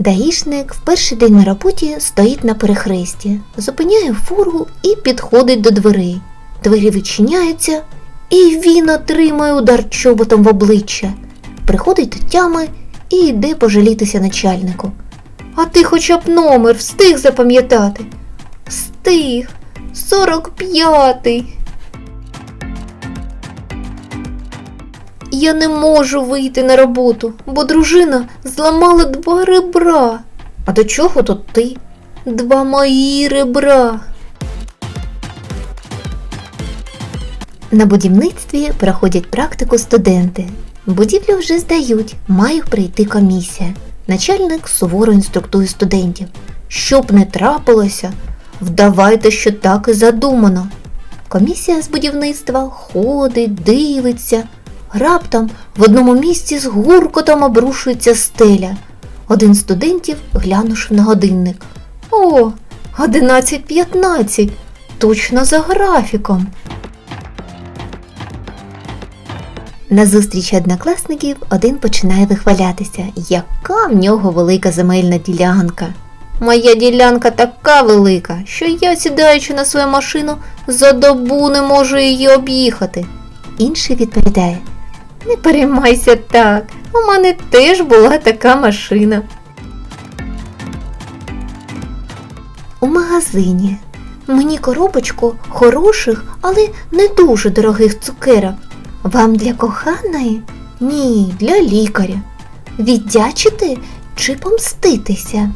Даїшник в перший день на роботі стоїть на перехресті, зупиняє фуру і підходить до дверей. Двері відчиняються, і він отримує удар чоботом в обличчя. Приходить до тями і йде пожалітися начальнику. А ти хоча б номер встиг запам'ятати? Встиг. 45-й. Я не можу вийти на роботу, бо дружина зламала два ребра. А до чого тут ти? Два мої ребра. На будівництві проходять практику студенти. Будівлю вже здають, має прийти комісія. Начальник суворо інструктує студентів. Щоб не трапилося, вдавайте, що так і задумано. Комісія з будівництва ходить, дивиться. Раптом в одному місці з гуркотом обрушується стеля. Один з студентів глянувши на годинник. О, 11.15. Точно за графіком. На зустрічі однокласників один починає вихвалятися, яка в нього велика земельна ділянка. Моя ділянка така велика, що я, сідаючи на свою машину, за добу не можу її об'їхати. Інший відповідає: Не переймайся так, у мене теж була така машина. У магазині. Мені коробочку хороших, але не дуже дорогих цукерок. Вам для коханої? Ні, для лікаря. Віддячити чи помститися?